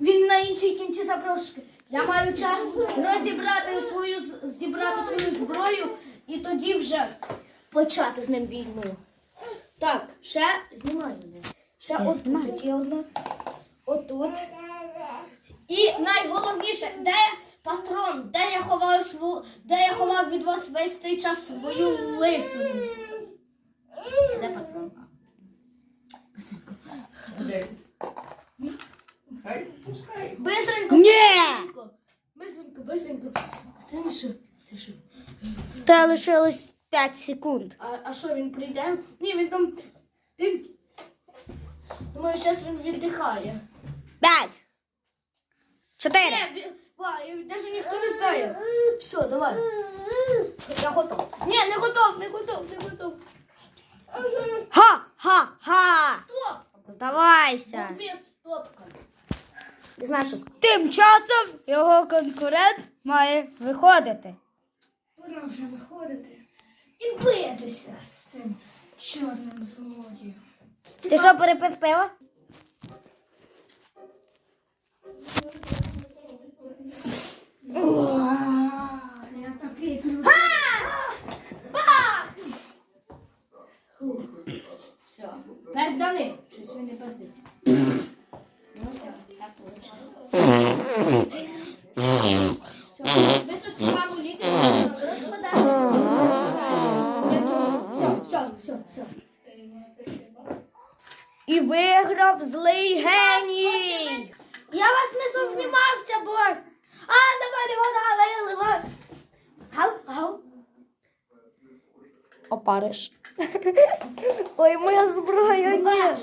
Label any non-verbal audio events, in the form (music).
Він на іншій кінці запрошки. Я маю час розібрати свою зібрати свою зброю і тоді вже почати з ним війну. Так, ще знімаю. Ще отут є одна. Отут. І найголовніше, де патрон, де я ховав свою, де я ховав від вас весь цей час свою лисину. Де патрон? Де? Хай пускай. Быстренько. Ні! Быстренько, быстренько, быстренько. Быстренько, быстренько. Та лишилось 5 секунд. А, а що він прийде? Ні, він там. Ти... Думаю, зараз він віддихає. 5. 4. Ні, він... Ва, і навіть ніхто не знає. Все, давай. Я готов. Ні, не готов, не готов, не готов. Ха-ха-ха! Стоп! Здавайся. Без стопка. Знаю, що. Тим часом його конкурент має виходити. Пора вже виходити і битися з цим чорним злодієм. Ти що, перепив пиво? Я такий крутий. Все. Пердани. Щось він не пердить. І виграв злий геній. Я вас не сумнівався, бос. А, на мене вона вилила. Гау, гау. Опариш. (laughs) Ой, моя зброя, ні.